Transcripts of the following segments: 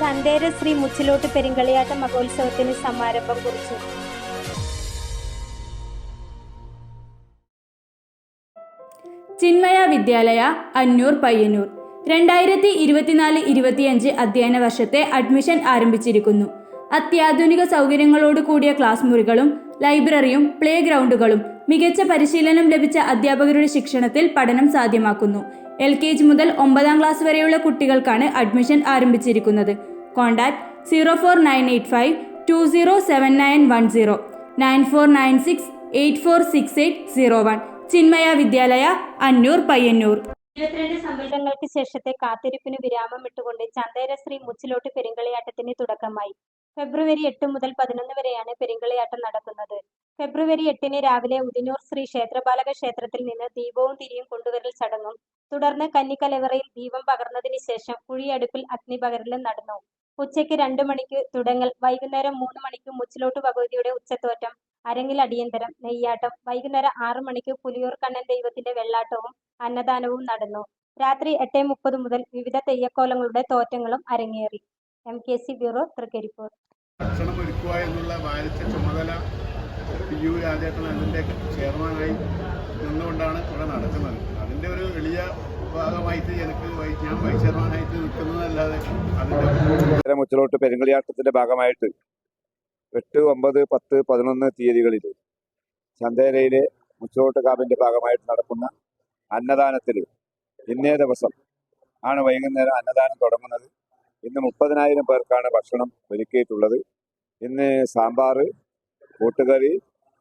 ചന്തേര ശ്രീ മുച്ചിലോട്ട് പെരുങ്കളിയാട്ട മഹോത്സവത്തിന് സമാരംഭം കുറിച്ചു. ചിന്മയ വിദ്യാലയ അന്നൂർ പയ്യന്നൂർ. രണ്ടായിരത്തി ഇരുപത്തിനാല് ഇരുപത്തിയഞ്ച് അധ്യയന വർഷത്തെ അഡ്മിഷൻ ആരംഭിച്ചിരിക്കുന്നു. അത്യാധുനിക സൗകര്യങ്ങളോട് കൂടിയ ക്ലാസ് മുറികളും ലൈബ്രറിയും പ്ലേ ഗ്രൗണ്ടുകളും മികച്ച പരിശീലനം ലഭിച്ച അധ്യാപകരുടെ ശിക്ഷണത്തിൽ പഠനം സാധ്യമാക്കുന്നു. എൽ കെ ജി മുതൽ ഒമ്പതാം ക്ലാസ് വരെയുള്ള കുട്ടികൾക്കാണ് അഡ്മിഷൻ ആരംഭിച്ചിരിക്കുന്നത്. Contact zero four nine eight five two zero seven nine one zero nine four nine six eight four six eight zero one Chinmaya Vidyalaya Annur Payyanur. ഇരുപത്തിരണ്ട് സമ്മേളനങ്ങൾക്ക് ശേഷത്തെ കാത്തിരിപ്പിന് വിരാമം ഇട്ടുകൊണ്ട് ചന്തേര ശ്രീ മുച്ചിലോട്ട് പെരുങ്കളിയാട്ടത്തിന് തുടക്കമായി. ഫെബ്രുവരി എട്ട് മുതൽ പതിനൊന്ന് വരെയാണ് പെരുങ്കളിയാട്ടം നടക്കുന്നത്. ഫെബ്രുവരി എട്ടിന് രാവിലെ ഉദിനൂർ ശ്രീ ക്ഷേത്രപാലക ക്ഷേത്രത്തിൽ നിന്ന് ദീപവും തിരിയും കൊണ്ടുവരൽ ചടങ്ങും. തുടർന്ന് കന്നിക്കലവറയിൽ ദീപം പകർന്നതിന് ശേഷം കുഴിയടുപ്പിൽ അഗ്നിപകരലും നടന്നു. ഉച്ചയ്ക്ക് രണ്ടു മണിക്ക് തുടങ്ങൽ വൈകുന്നേരം മൂന്ന് മണിക്ക് മുച്ചിലോട്ട് ഭഗവതിയുടെ ഉച്ചത്തോറ്റം അരങ്ങിൽ അടിയന്തരം നെയ്യാട്ടം വൈകുന്നേരം ആറു മണിക്ക് പുലിയൂർ കണ്ണൻ ദൈവത്തിന്റെ വെള്ളാട്ടവും അന്നദാനവും നടന്നു. രാത്രി എട്ട് മുപ്പത് മുതൽ വിവിധ തെയ്യക്കോലങ്ങളുടെ തോറ്റങ്ങളും അരങ്ങേറി. M K C bureau Trikaripur. ഭക്ഷണം ഒരുക്കുക എന്നുള്ള ഭാരിച്ച ചുമതല പി യു രാജേട്ടൻ ചെയർമാനായി നിന്നുകൊണ്ടാണ് ഇവിടെ നടക്കുന്നത്. ഭാഗമായിട്ട് എനിക്ക് ഭാഗമായിട്ട് എട്ട് ഒമ്പത് പത്ത് പതിനൊന്ന് തീയതികളിൽ ചന്തേരയിലെ മുച്ചിലോട്ട് കാപ്പിന്റെ ഭാഗമായിട്ട് നടക്കുന്ന അന്നദാനത്തിൽ ഇന്നേ ദിവസം ആണ് വൈകുന്നേരം അന്നദാനം തുടങ്ങുന്നത്. ഇന്ന് മുപ്പതിനായിരം പേർക്കാണ് ഭക്ഷണം ഒരുക്കിയിട്ടുള്ളത്. ഇന്ന് സാമ്പാർ കൂട്ടുകറി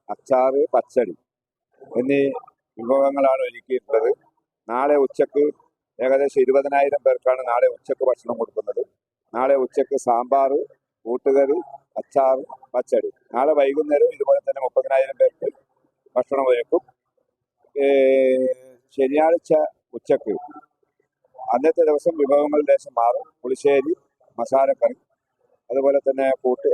അച്ചാറ് പച്ചടി എന്നീ വിഭവങ്ങളാണ് ഒരുക്കിയിട്ടുള്ളത്. നാളെ ഉച്ചയ്ക്ക് ഏകദേശം ഇരുപതിനായിരം പേർക്കാണ് നാളെ ഉച്ചയ്ക്ക് ഭക്ഷണം കൊടുക്കുന്നത്. നാളെ ഉച്ചയ്ക്ക് സാമ്പാർ കൂട്ടുകറി അച്ചാർ പച്ചടി. നാളെ വൈകുന്നേരം ഇതുപോലെ തന്നെ മുപ്പതിനായിരം പേർക്ക് ഭക്ഷണം ഏർ ശനിയാഴ്ച ഉച്ചയ്ക്ക് അന്നത്തെ ദിവസം വിഭവങ്ങൾ ദേശം മാറും. പുളിശ്ശേരി മസാലക്കറി അതുപോലെ തന്നെ കൂട്ട്